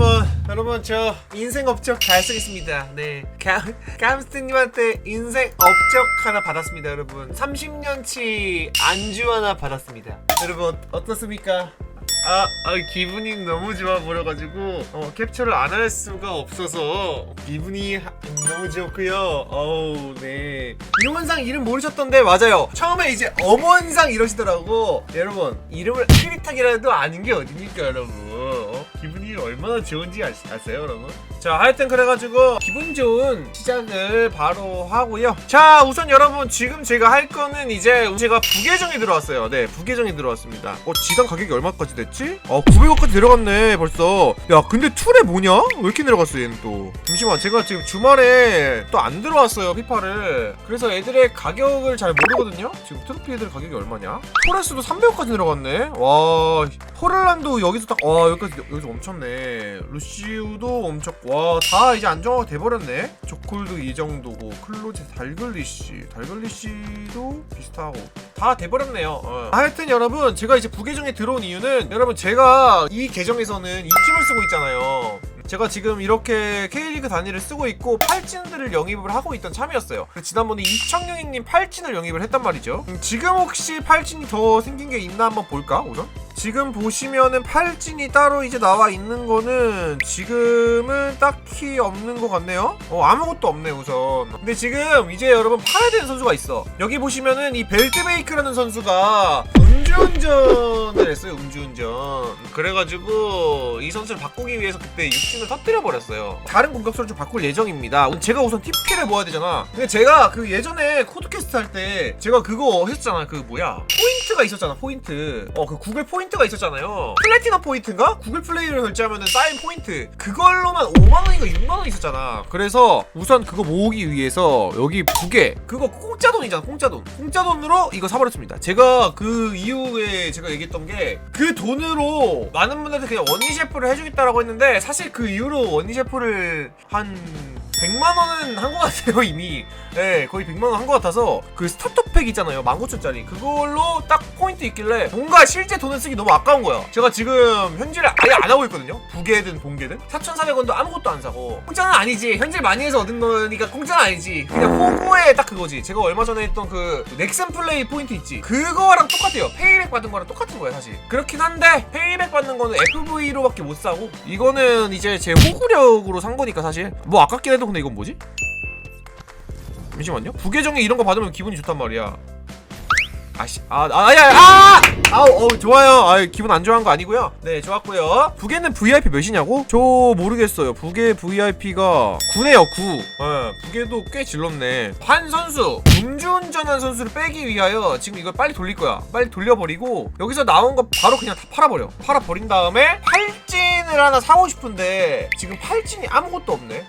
여러분 여러분 저 인생 업적 잘 쓰겠습니다 네 감, 감스트님한테 인생 업적 하나 받았습니다 여러분 30년치 안주 하나 받았습니다 여러분 어, 어떻습니까? 아, 아 기분이 너무 좋아 보여가지고 어, 캡처를 안 할 수가 없어서 기분이 하- 너무 좋고요. 어우 네 이름원상 이름 모르셨던데 맞아요. 처음에 이제 엄원상 이러시더라고. 여러분 이름을 크리탁이라도 아는 게 어딥니까 여러분? 어? 기분이 얼마나 좋은지 아, 아세요 여러분? 자 하여튼 그래가지고 기분 좋은 시작을 바로 하고요. 자 우선 여러분 지금 제가 할 거는 이제 제가 부계정이 들어왔어요. 네 부계정이 들어왔습니다. 어 지단 가격이 얼마까지 됐지? 어 900원까지 내려갔네 벌써. 야 근데 툴에 뭐냐? 왜 이렇게 내려갔어 얘는 또? 잠시만 제가 지금 주말에 또 안 들어왔어요 피파를. 그래서 애들의 가격을 잘 모르거든요. 지금 트로피 애들 가격이 얼마냐? 토레스도 300원까지 내려갔네. 와 호를란도 여기서 딱와 여기까지 여기서 멈췄네. 루시우도 멈췄고 와 다 이제 안정화가 돼버렸네. 조콜도 이 정도고 클로즈 달글리시 달글리시도 비슷하고 다 돼버렸네요. 어. 하여튼 여러분 제가 이제 부계정에 들어온 이유는 여러분 제가 이 계정에서는 이 팀을 쓰고 있잖아요. 제가 지금 이렇게 K리그 단위를 쓰고 있고 팔진들을 영입을 하고 있던 참이었어요. 지난번에 이청용이님 팔진을 영입을 했단 말이죠. 음, 지금 혹시 팔진이 더 생긴 게 있나 한번 볼까 우선? 지금 보시면은 팔진이 따로 이제 나와 있는 거는 지금은 딱히 없는 것 같네요. 어 아무것도 없네 우선. 근데 지금 이제 여러분 팔아야 되는 선수가 있어. 여기 보시면은 이 벨트베이크라는 선수가 음주운전을 했어요 음주운전. 그래가지고 이 선수를 바꾸기 위해서 그때 육진을 터뜨려 버렸어요. 다른 공격수를 좀 바꿀 예정입니다. 제가 우선 TP를 모아야 되잖아. 근데 제가 그 예전에 코드캐스트 할 때 제가 그거 했잖아. 그 뭐야 포인트가 있었잖아. 포인트. 어 그 구글 포인트가 있었잖아요. 플래티넘 포인트인가? 구글 플레이를 결제하면 쌓인 포인트. 그걸로만 5만 원인가 6만 원 있었잖아. 그래서 우선 그거 모으기 위해서 여기 부계 그거 공짜 돈이잖아. 공짜 돈. 공짜 돈으로 이거 사버렸습니다. 제가 그 이후에 제가 얘기했던 게 그 돈으로 많은 분들한테 그냥 원니 셰프를 해주겠다라고 했는데 사실 그 이후로 원니 셰프를 한 100만 원은 한 것 같아요 이미 예 거의 100만 원 한 것 같아서 그 스타터 팩 있잖아요 19,000짜리 그걸로 딱 포인트 있길래 뭔가 실제 돈을 쓰기 너무 아까운 거야 제가 지금 현질을 아예 안 하고 있거든요. 부계든 본계든. 4,400원도 아무것도 안 사고. 공짜는 아니지. 현질 많이 해서 얻은 거니까 공짜는 아니지. 그냥 호구에 딱 그거지. 제가 얼마 전에 했던 그 넥슨 플레이 포인트 있지? 그거랑 똑같아요. 페이백 받은 거랑 똑같은 거예요 사실. 그렇긴 한데 페이백 받는 거는 FV로밖에 못 사고 이거는 이제 제 호구력으로 산 거니까 사실. 뭐 아깝긴 해도 근데 이건 뭐지? 잠시만요. 부계정에 이런 거 받으면 기분이 좋단 말이야. 아씨, 아, 아, 아야, 아! 아우, 어, 좋아요. 아, 기분 안 좋아한 거 아니고요. 네, 좋았고요. 부계는 VIP 몇이냐고? 저 모르겠어요. 부계 VIP가 9네요, 9. 예, 부계도 꽤 질렀네. 한 선수, 음주운전한 선수를 빼기 위하여 지금 이걸 빨리 돌릴 거야. 빨리 돌려버리고 여기서 나온 거 바로 그냥 다 팔아버려. 팔아버린 다음에 팔진을 하나 사고 싶은데 지금 팔진이 아무것도 없네.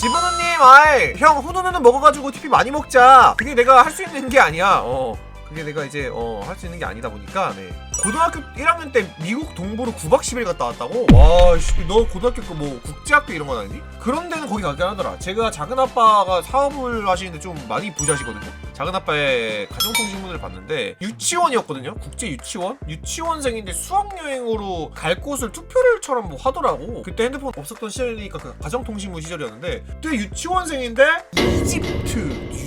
지브누님, 아이, 형, 후두누는 먹어가지고 TP 많이 먹자. 그게 내가 할 수 있는 게 아니야. 어. 그게 내가 이제, 어, 할 수 있는 게 아니다 보니까, 네. 고등학교 1학년 때 미국 동부로 9박 10일 갔다 왔다고? 와, 씨, 너 고등학교 그 뭐, 국제학교 이런 건 아니니? 그런 데는 거기 가긴 하더라. 제가 작은 아빠가 사업을 하시는데 좀 많이 부자시거든요? 작은 아빠의 가정통신문을 봤는데, 유치원이었거든요? 국제 유치원? 유치원생인데 수학여행으로 갈 곳을 투표를처럼 뭐 하더라고. 그때 핸드폰 없었던 시절이니까 그 가정통신문 시절이었는데, 그때 유치원생인데, 이집트,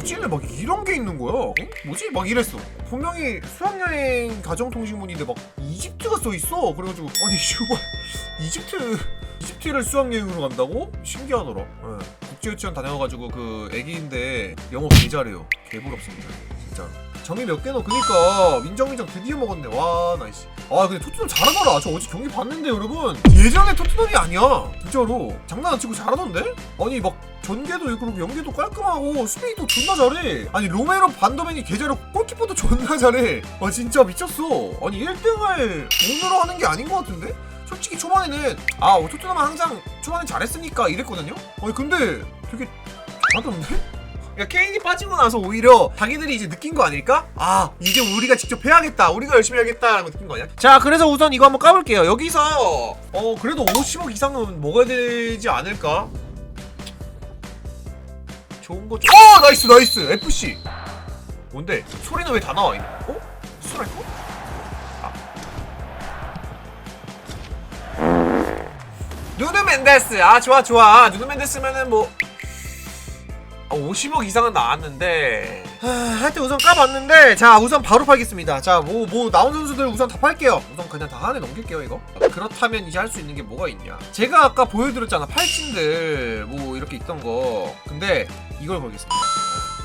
뉴질랜드 막 이런 게 있는 거야. 어? 뭐지? 막 이랬어. 분명히 수학여행 가정통신문인데 막 이집트가 써 있어. 그래가지고 아니 슈발 이집트 이집트를 수학여행으로 간다고? 신기하더라. 예. 국제유치원 다녀가지고 그 애기인데 영어 개 잘해요. 개부럽습니다. 진짜. 점이 몇 개노? 그니까 민정민정 드디어 먹었네. 와 나이스. 아 근데 토트넘 잘하더라. 저 어제 경기 봤는데 여러분 예전에 토트넘이 아니야. 진짜로 장난 안 치고 잘하던데? 아니 막 전개도 그렇고 연계도 깔끔하고 수비도 존나 잘해. 아니 로메로 반더맨이 개 잘하고 골키퍼도 존나 잘해. 아 진짜 미쳤어. 아니 1등을 돈으로 하는 게 아닌 것 같은데? 솔직히 초반에는 아 토트넘은 항상 초반에 잘했으니까 이랬거든요. 아니 근데 되게 잘하던데? 그러니까 케인이 빠지고 나서 오히려 자기들이 이제 느낀 거 아닐까? 아 이제 우리가 직접 해야겠다 우리가 열심히 해야겠다라는 거 느낀 거 아니야? 자 그래서 우선 이거 한번 까볼게요 여기서 어 그래도 50억 이상은 먹어야 되지 않을까? 좋은 거 어! 나이스 나이스 FC 뭔데? 소리는 왜 다 나와 있네? 어? 스트라이커? 아. 누누 멘데스 아 좋아 좋아 누누 멘데스면은 뭐 어, 50억 이상은 나왔는데. 하, 하여튼 우선 까봤는데 자 우선 바로 팔겠습니다. 자뭐뭐 나온 선수들 우선 다 팔게요. 우선 그냥 다 한해 넘길게요 이거. 그렇다면 이제 할 수 있는 게 뭐가 있냐. 제가 아까 보여드렸잖아 팔찌들 뭐 이렇게 있던 거. 근데 이걸 걸겠습니다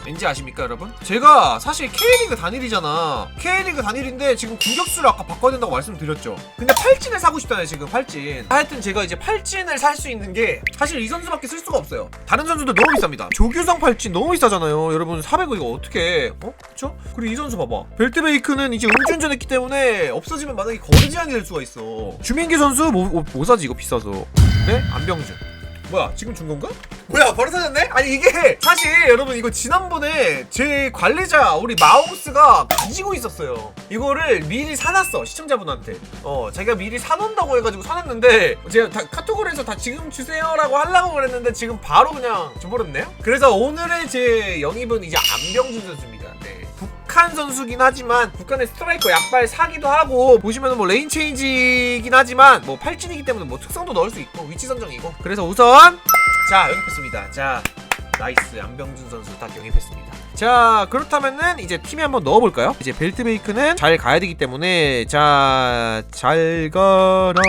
왠지 아십니까 여러분? 제가 사실 K리그 단일이잖아. K리그 단일인데 지금 공격수를 아까 바꿔야 된다고 말씀드렸죠. 근데 팔찐을 사고 싶잖아요 지금 팔찐 하여튼 제가 이제 팔찐을 살 수 있는 게 사실 이 선수밖에 쓸 수가 없어요. 다른 선수들 너무 비쌉니다. 조규성 팔찐 너무 비싸잖아요. 여러분 400원 이거 어떻게 어? 그쵸? 그리고 이 선수 봐봐. 벨트베이크는 이제 음주운전했기 때문에 없어지면 만약에 거리 제한이 될 수가 있어. 주민기 선수 뭐, 뭐, 뭐 사지 이거 비싸서? 네? 안병준 뭐야 지금 준 건가? 뭐야 바로 사졌네? 아니 이게 사실 여러분 이거 지난번에 제 관리자 우리 마우스가 가지고 있었어요 이거를 미리 사놨어 시청자분한테 어 제가 미리 사놓는다고 해가지고 사놨는데 제가 다 카톡으로 해서 다 지금 주세요 라고 하려고 그랬는데 지금 바로 그냥 줘버렸네요 그래서 오늘의 제 영입은 이제 안병준 선수입니다 네. 북한 선수긴 하지만 북한의 스트라이커 약발 사기도 하고 보시면은 뭐 레인 체인지긴 하지만 뭐 팔진이기 때문에 뭐 특성도 넣을 수 있고 위치 선정이고. 그래서 우선 자 영입했습니다. 자 나이스. 안병준 선수 딱 영입했습니다. 자 그렇다면은 이제 팀에 한번 넣어볼까요? 이제 벨트 베이크는 잘 가야 되기 때문에 자 잘 가라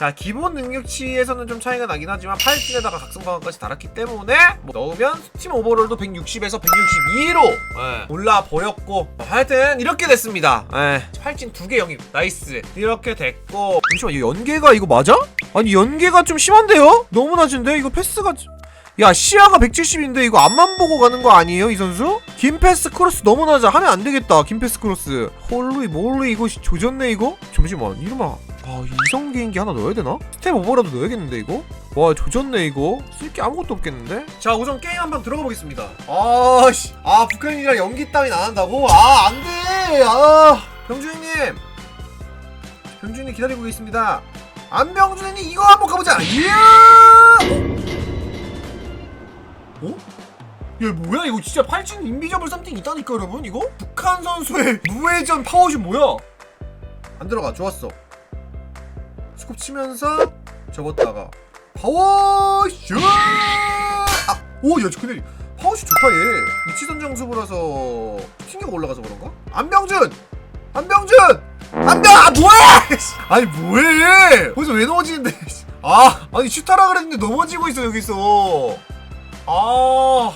자 기본 능력치에서는 좀 차이가 나긴 하지만 팔진에다가 각성강화까지 달았기 때문에 뭐 넣으면 팀 오버롤도 160에서 162로 올라 버렸고 하여튼 이렇게 됐습니다 예. 팔진 두 개 영입 나이스 이렇게 됐고 잠시만 이 연계가 이거 맞아? 아니 연계가 좀 심한데요? 너무 낮은데 이거 패스가 야 시야가 170인데 이거 앞만 보고 가는 거 아니에요 이 선수? 긴 패스 크로스 너무 낮아 하면 안 되겠다 긴 패스 크로스 홀루이 몰루이 이거 시- 조졌네 이거? 잠시만 이름아 아 이성 개인기 하나 넣어야 되나? 스텝 오버라도 넣어야겠는데 이거? 와 조졌네 이거. 쓸 게 아무것도 없겠는데? 자 우선 게임 한번 들어가 보겠습니다. 아씨. 아 북한이랑 연기 따윈 안 한다고? 아 안돼! 아. 병준이님! 병준이 기다리고 있습니다. 안병준이 이거 한번 가보자! 이야 어? 얘 뭐야? 이거 진짜 팔진 인비저블 썸띵 있다니까 여러분? 이거? 북한 선수의 무회전 파워슛 뭐야? 안 들어가. 좋았어 스콥 치면서 접었다가 파워슛 아! 오 야 근데 파워슛 좋다 얘 위치 선 정 수부라서 튕겨 올라가서 그런가? 안병준! 안병준! 안병! 아 뭐해! 아니 뭐해! 거기서 왜 넘어지는데 아 아니 슛하라 그랬는데 넘어지고 있어 여기서 아